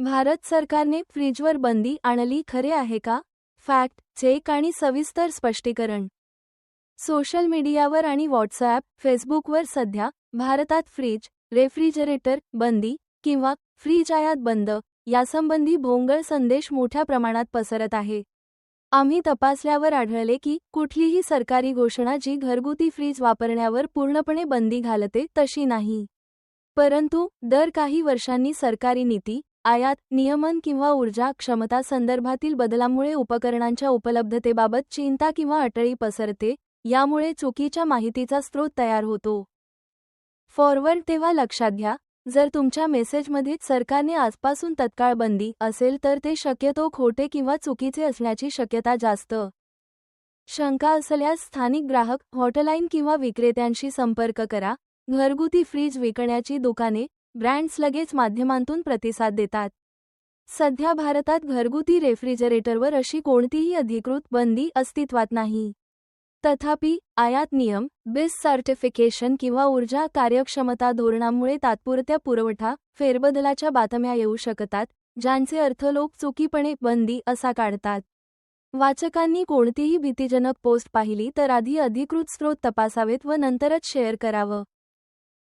भारत सरकारने फ्रीजवर बंदी आणली खरे आहे का? फॅक्ट चेक आणि सविस्तर स्पष्टीकरण. सोशल मीडियावर आणि व्हॉट्सॲप फेसबुकवर सध्या भारतात फ्रीज रेफ्रिजरेटर बंदी किंवा फ्रीज आयात बंद यासंबंधी भोंगळ संदेश मोठ्या प्रमाणात पसरत आहे. आम्ही तपासल्यावर आढळले की कुठलीही सरकारी घोषणा जी घरगुती फ्रीज वापरण्यावर पूर्णपणे बंदी घालते तशी नाही. परंतु दर काही वर्षांनी सरकारी नीती आयात नियमन किंवा ऊर्जा क्षमता संदर्भातील बदलामुळे उपकरणांच्या उपलब्धतेबाबत चिंता किंवा अटळी पसरते यामुळे चुकीच्या माहितीचा स्रोत तयार होतो. फॉरवर्ड तेव्हा लक्षात घ्या जर तुमच्या मेसेजमध्ये सरकारने आजपासून तत्काळ बंदी असेल तर ते शक्यतो खोटे किंवा चुकीचे असण्याची शक्यता जास्त. शंका असल्यास स्थानिक ग्राहक हॉटलाईन किंवा विक्रेत्यांशी संपर्क करा घरगुती फ्रीज विकण्याची दुकाने ब्रँड्स लगेच माध्यमांतून प्रतिसाद देतात. सध्या भारतात घरगुती रेफ्रिजरेटरवर अशी कोणतीही अधिकृत बंदी अस्तित्वात नाही. तथापि आयात नियम बिस सर्टिफिकेशन किंवा ऊर्जा कार्यक्षमता धोरणामुळे तात्पुरत्या पुरवठा फेरबदलाच्या बातम्या येऊ शकतात ज्यांचे अर्थ लोक चुकीपणे बंदी असा काढतात. वाचकांनी कोणतीही भीतीजनक पोस्ट पाहिली तर आधी अधिकृत स्रोत तपासावेत व नंतरच शेअर करावं.